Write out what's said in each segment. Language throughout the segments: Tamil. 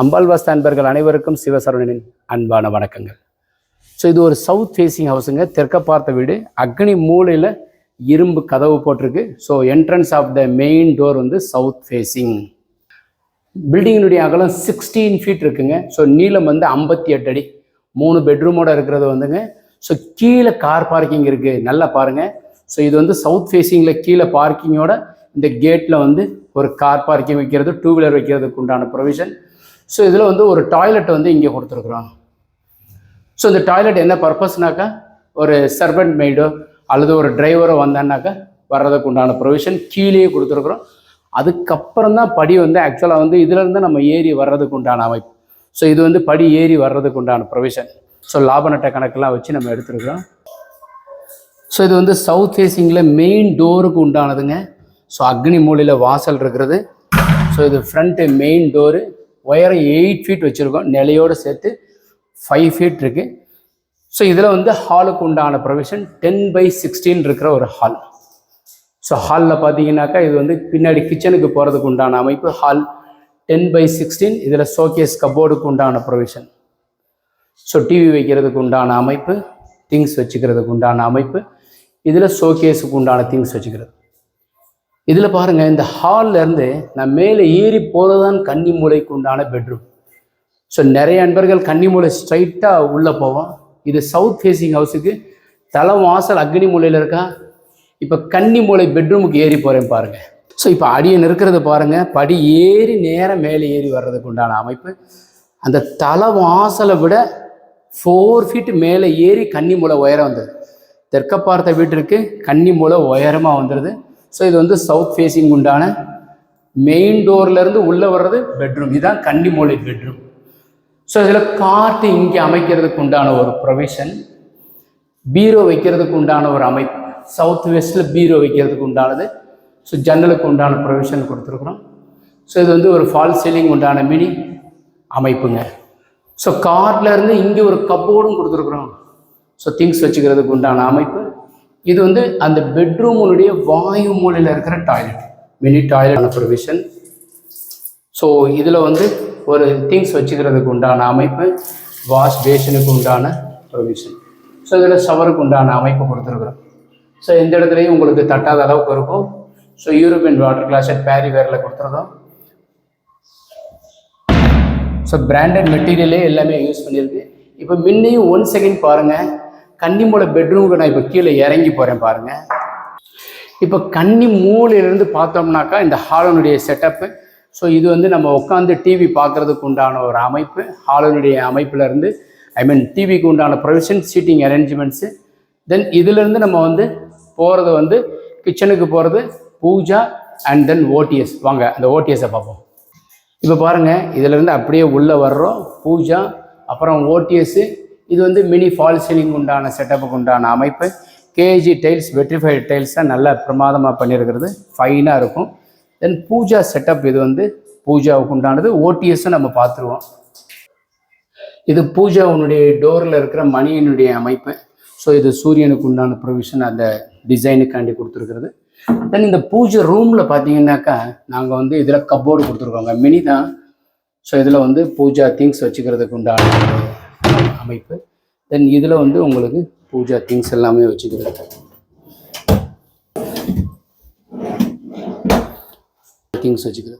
அம்பாள் அன்பர்கள் அனைவருக்கும் சிவசரவணனின் அன்பான வணக்கங்கள். ஸோ இது ஒரு சவுத் ஃபேஸிங் ஹவுஸுங்க தெற்க பார்த்த வீடு. அக்னி மூலையில் இரும்பு கதவு போட்டிருக்கு. So entrance of the main door வந்து சவுத் ஃபேஸிங் பில்டிங்கினுடைய அகலம் சிக்ஸ்டீன் ஃபீட் இருக்குங்க. ஸோ நீளம் வந்து ஐம்பத்தி எட்டு அடி. மூணு பெட்ரூமோட இருக்கிறது வந்துங்க. ஸோ கீழே கார் பார்க்கிங் இருக்குது நல்லா பாருங்கள் ஸோ இது வந்து சவுத் ஃபேஸிங்கில் கீழே பார்க்கிங்கோட இந்த கேட்டில் வந்து ஒரு கார் பார்க்கிங் வைக்கிறது டூ வீலர் வைக்கிறதுக்கு உண்டான ப்ரொவிஷன் ஸோ இதில் வந்து ஒரு டாய்லெட் வந்து இங்கே கொடுத்துருக்குறோம். ஸோ இந்த டாய்லெட் என்ன பர்பஸ்னாக்கா ஒரு சர்வெண்ட் மெய்டோ அல்லது ஒரு டிரைவரோ வந்தான்னாக்கா வர்றதுக்கு உண்டான ப்ரொவிஷன் கீழேயே கொடுத்துருக்குறோம். அதுக்கப்புறம் தான் படி வந்து ஆக்சுவலாக வந்து இதுலேருந்து நம்ம ஏறி வர்றதுக்கு உண்டான அமைப்பு. ஸோ இது வந்து படி ஏறி வர்றதுக்கு உண்டான ப்ரொவிஷன் ஸோ லாப நட்ட கணக்கெல்லாம் வச்சு நம்ம எடுத்துருக்குறோம். ஸோ இது வந்து சவுத் ஃபேஸிங்கில் மெயின் டோருக்கு உண்டானதுங்க. ஸோ அக்னி மூலையில் வாசல் இருக்கிறது. ஸோ இது ஃப்ரண்ட்டு மெயின் டோரு ஒயரம் எயிட் ஃபீட் வச்சுருக்கோம். நிலையோடு சேர்த்து ஃபைவ் ஃபீட் இருக்குது ஸோ இதில் வந்து ஹாலுக்கு உண்டான ப்ரொவிஷன் டென் பை சிக்ஸ்டீன் இருக்கிற ஒரு ஹால் ஸோ ஹாலில் பார்த்தீங்கன்னாக்கா இது வந்து பின்னாடி கிச்சனுக்கு போகிறதுக்கு உண்டான அமைப்பு. ஹால் டென் பை சிக்ஸ்டீன் இதில் ஷோகேஸ் கபோர்டுக்கு உண்டான ப்ரொவிஷன் ஸோ டிவி வைக்கிறதுக்கு உண்டான அமைப்பு திங்ஸ் வச்சுக்கிறதுக்கு உண்டான அமைப்பு. இதில் ஷோகேஸுக்கு உண்டான திங்ஸ் வச்சுக்கிறது. இதில் பாருங்கள் இந்த ஹால்ல இருந்து நான் மேலே ஏறி போகிறதான் கன்னி மூலைக்கு உண்டான பெட்ரூம் ஸோ நிறைய நண்பர்கள் கன்னி மூலை ஸ்ட்ரைட்டாக உள்ளே போவோம். இது சவுத் ஃபேஸிங் ஹவுஸுக்கு தலை வாசல் அக்னி மூலையில் இருக்கா? இப்போ கன்னி மூலை பெட்ரூமுக்கு ஏறி போகிறேன் பாருங்கள் ஸோ இப்போ அடியன் இருக்கிறத பாருங்கள் படி ஏறி நேரம் மேலே ஏறி வர்றதுக்கு உண்டான அமைப்பு. அந்த தலை வாசலை விட ஃபோர் ஃபீட் மேலே ஏறி கன்னி மூலை உயரம் வந்தது. தெற்க பார்த்த வீட்டிற்கு கன்னி மூலை உயரமாக வந்துடுது ஸோ இது வந்து சவுத் ஃபேஸிங் உண்டான மெயின் டோர்லேருந்து உள்ளே வர்றது பெட்ரூம் இதுதான் கன்னி மூலை பெட்ரூம் ஸோ இதில் காட்டு இங்கே அமைக்கிறதுக்கு உண்டான ஒரு ப்ரொவிஷன் பீரோ வைக்கிறதுக்கு உண்டான ஒரு அமைப்பு. சவுத் வெஸ்ட்டில் பீரோ வைக்கிறதுக்கு உண்டானது. ஸோ ஜன்னலுக்கு உண்டான ப்ரொவிஷன் கொடுத்துருக்குறோம். ஸோ இது வந்து ஒரு ஃபால் சீலிங் உண்டான மினி அமைப்புங்க. ஸோ கார்ட்லேருந்து இங்கே ஒரு கப்போர்டும் கொடுத்துருக்குறோம். ஸோ திங்ஸ் வச்சுக்கிறதுக்கு உண்டான அமைப்பு. இது வந்து அந்த பெட்ரூமுடைய வாயு மூலையில் இருக்கிற toilet mini toilet provision so இதில் வந்து ஒரு திங்ஸ் வச்சுக்கிறதுக்கு உண்டான அமைப்பு வாஷ் பேஷனுக்கு உண்டான ப்ரொவிஷன் ஸோ இதில் ஷவருக்கு உண்டான அமைப்பு கொடுத்துருக்குறோம். ஸோ எந்த இடத்துலையும் உங்களுக்கு தட்டாத அளவுக்கு இருக்கும். ஸோ யூரோப்பியன் வாட்டர் கிளாஸட் பேரி வேரில் கொடுத்துருக்கோம் ஸோ பிராண்டட் மெட்டீரியலே எல்லாமே யூஸ் பண்ணியிருக்கு. இப்போ முன்னையும் ஒன் செகண்ட் பாருங்கள் கன்னிமூலை பெட்ரூமுக்கு நான் இப்போ கீழே இறங்கி போகிறேன் பாருங்கள் இப்போ கன்னி மூலையிலேருந்து பார்த்தோம்னாக்கா இந்த ஹாலனுடைய செட்டப்பு ஸோ இது வந்து நம்ம உட்காந்து டிவி பார்க்குறதுக்கு உண்டான ஒரு அமைப்பு. ஹாலனுடைய அமைப்பிலேருந்து ஐ மீன் டிவிக்கு உண்டான ப்ரொவிஷன் சீட்டிங் அரேஞ்ச்மெண்ட்ஸு தென் இதிலேருந்து நம்ம வந்து போகிறது வந்து கிச்சனுக்கு போகிறது பூஜா அண்ட் தென் ஓடிஎஸ் வாங்க அந்த ஓடிஎஸை பார்ப்போம். இப்போ பாருங்கள் இதிலேருந்து அப்படியே உள்ளே வர்றோம். பூஜா அப்புறம் ஓடிஎஸ்ஸு இது வந்து மினி ஃபால் சீலிங் உண்டான செட்டப்புக்கு உண்டான அமைப்பு. கேஜி டைல்ஸ் வெட்ரிஃபைடு டைல்ஸ் தான் நல்லா பிரமாதமாக பண்ணியிருக்கிறது ஃபைனாக இருக்கும். தென் பூஜா செட்டப் இது வந்து பூஜாவுக்கு உண்டானது. ஓடிஎஸ்ஸும் நம்ம பார்த்துருவோம். இது பூஜாவுனுடைய டோரில் இருக்கிற மணியினுடைய அமைப்பு. ஸோ இது சூரியனுக்கு உண்டான ப்ரொவிஷன் அந்த டிசைனுக்காண்டி கொடுத்துருக்குறது. தென் இந்த பூஜை ரூமில் பார்த்தீங்கன்னாக்கா நாங்கள் வந்து இதில் கப்போர்டு கொடுத்துருக்கோங்க. மினி தான். ஸோ இதில் வந்து பூஜா திங்ஸ் வச்சுக்கிறதுக்கு உண்டான அமைப்பு. தென் இதில் வந்து உங்களுக்கு பூஜா திங்ஸ் எல்லாமே வச்சுக்கிறது. திங்ஸ் வச்சுக்கிறது.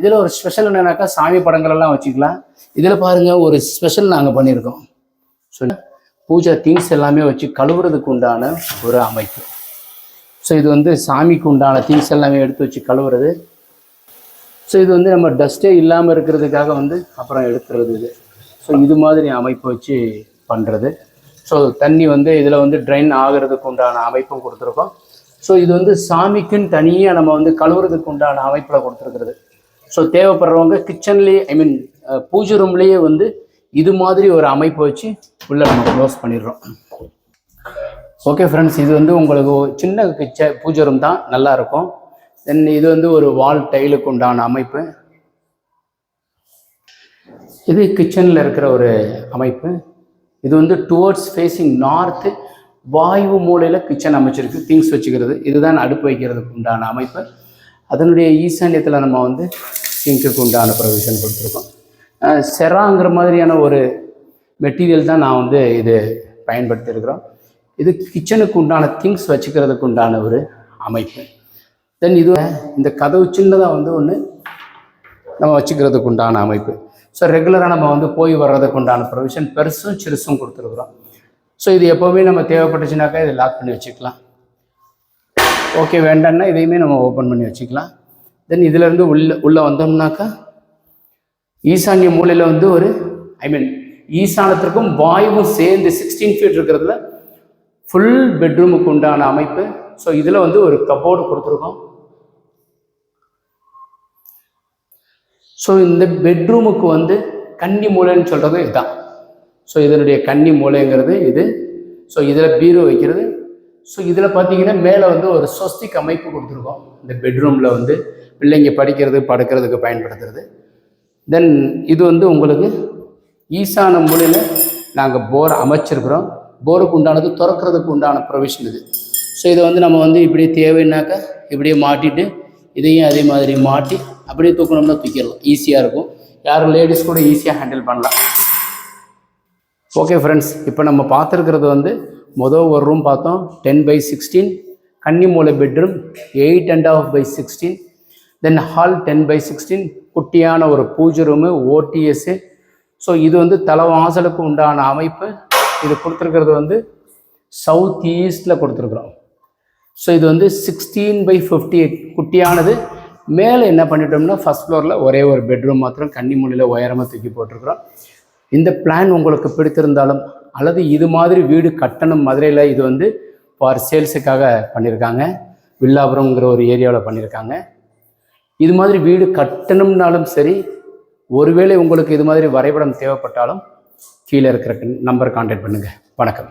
இதில் ஒரு ஸ்பெஷல் என்னன்னாக்கா சாமி படங்கள் எல்லாம் வச்சுக்கலாம். இதில் பாருங்கள் ஒரு ஸ்பெஷல் நாங்கள் பண்ணியிருக்கோம். ஸோ பூஜா திங்ஸ் எல்லாமே வச்சு கழுவுறதுக்கு உண்டான ஒரு அமைப்பு. ஸோ இது வந்து சாமிக்கு உண்டான திங்ஸ் எல்லாமே எடுத்து வச்சு கழுவுறது. ஸோ இது வந்து நம்ம டஸ்ட்டே இல்லாமல் இருக்கிறதுக்காக வந்து அப்புறம் எடுத்துறது இது. ஸோ இது மாதிரி அமைப்பு வச்சு பண்ணுறது ஸோ தண்ணி வந்து இதில் வந்து ட்ரைன் ஆகிறதுக்கு உண்டான அமைப்பும் கொடுத்துருக்கோம். ஸோ இது வந்து சாமிக்குன்னு தனியாக நம்ம வந்து கழுவுறதுக்கு உண்டான அமைப்பில் கொடுத்துருக்குறது. ஸோ தேவைப்படுறவங்க கிச்சன்லேயே ஐ மீன் பூஜை ரூம்லேயே வந்து இது மாதிரி ஒரு அமைப்பு வச்சு உள்ளே நம்ம க்ளோஸ் பண்ணிடுறோம். ஓகே ஃப்ரெண்ட்ஸ் இது வந்து உங்களுக்கு சின்ன கிச்ச பூஜை ரூம் தான் நல்லா இருக்கும். தென் இது வந்து ஒரு வால் டைலுக்கு உண்டான அமைப்பு. இது கிச்சனில் இருக்கிற ஒரு அமைப்பு. இது வந்து டுவர்ட்ஸ் ஃபேஸிங் நார்த்து வாயு மூலையில் கிச்சன் அமைச்சிருக்கு திங்ஸ் வச்சுக்கிறது. இதுதான் அடுப்பு வைக்கிறதுக்கு உண்டான அமைப்பு. அதனுடைய ஈசான்யத்தில் நம்ம வந்து சிங்க்குக்கு உண்டான ப்ரொவிஷன் கொடுத்துருக்கோம். செராங்கிற மாதிரியான ஒரு மெட்டீரியல் தான் நான் வந்து இது பயன்படுத்தியிருக்கிறோம். இது கிச்சனுக்கு உண்டான திங்ஸ் வச்சுக்கிறதுக்கு உண்டான ஒரு அமைப்பு. தென் இது இந்த கதவு சின்னதாக வந்து ஒன்று நம்ம வச்சுக்கிறதுக்கு உண்டான அமைப்பு. ஸோ ரெகுலராக நம்ம வந்து போய் வர்றதுக்கு உண்டான ப்ரொவிஷன் பெருசும் சிறுசும் கொடுத்துருக்குறோம். ஸோ இது எப்போவுமே நம்ம தேவைப்பட்டுச்சுனாக்கா இதை லாக் பண்ணி வச்சுக்கலாம். ஓகே வேண்டாம்னா இதையுமே நம்ம ஓப்பன் பண்ணி வச்சுக்கலாம். தென் இதிலேருந்து உள்ளே உள்ளே வந்தோம்னாக்கா ஈசான்ய மூலையில் வந்து ஒரு ஐ மீன் ஈசானத்திற்கும் வாயுவும் சேர்ந்து சிக்ஸ்டீன் ஃபீட் இருக்கிறதுல ஃபுல் பெட்ரூமுக்கு உண்டான அமைப்பு. ஸோ இதில் வந்து ஒரு கபோர்டு கொடுத்துருக்கோம். ஸோ இந்த பெட்ரூமுக்கு வந்து கன்னி மூலைன்னு சொல்கிறது இதுதான். ஸோ இதனுடைய கன்னி மூலைங்கிறது இது. ஸோ இதில் பீரோ வைக்கிறது. ஸோ இதில் பார்த்தீங்கன்னா மேலே வந்து ஒரு சொஸ்திக் அமைப்பு கொடுத்துருக்கோம். இந்த பெட்ரூமில் வந்து பிள்ளைங்க படிக்கிறது படுக்கிறதுக்கு பயன்படுத்துறது. தென் இது வந்து உங்களுக்கு ஈசான மூலையில் நாங்கள் போர் அமைச்சிருக்கிறோம். போருக்கு உண்டானது திறக்கிறதுக்கு உண்டான ப்ரொவிஷன் இது. ஸோ இதை வந்து நம்ம வந்து இப்படி தேவைன்னாக்கா இப்படியே மாட்டிட்டு இதையும் அதே மாதிரி மாட்டி அப்படியே தூக்கணும்னா தூக்கிடலாம். ஈஸியாக இருக்கும். யாரும் லேடிஸ் கூட ஈஸியாக ஹேண்டில் பண்ணலாம். ஓகே ஃப்ரெண்ட்ஸ் இப்போ நம்ம பார்த்துருக்கிறது வந்து மொதல் ஒரு ரூம் பார்த்தோம். Ten by sixteen கன்னிமூலை bedroom eight and half by sixteen then hall ten by sixteen குட்டியான ஒரு பூஜை ரூமு ஓடிஎஸ்ஸு ஸோ இது வந்து தலைவாசலுக்கு உண்டான அமைப்பு. இது கொடுத்துருக்கிறது வந்து சவுத் ஈஸ்டில் கொடுத்துருக்குறோம். ஸோ இது வந்து சிக்ஸ்டீன் பை ஃபிஃப்டி எயிட் குட்டியானது. மேலே என்ன பண்ணிட்டோம்னா ஃபஸ்ட் ஃப்ளோரில் ஒரே ஒரு பெட்ரூம் மாத்திரம் கன்னிமூலையில் உயரமாக தூக்கி போட்டிருக்கிறோம். இந்த பிளான் உங்களுக்கு பிடித்திருந்தாலும் அல்லது இது மாதிரி வீடு கட்டணும் மதுரையில் இது வந்து ஃபார் சேல்ஸுக்காக பண்ணியிருக்காங்க வில்லாபுரம்ங்கிற ஒரு ஏரியாவில் பண்ணியிருக்காங்க இது மாதிரி வீடு கட்டணும்னாலும் சரி ஒருவேளை உங்களுக்கு இது மாதிரி வரைபடம் தேவைப்பட்டாலும் கீழே இருக்கிற நம்பர் கான்டாக்ட் பண்ணுங்கள் வணக்கம்.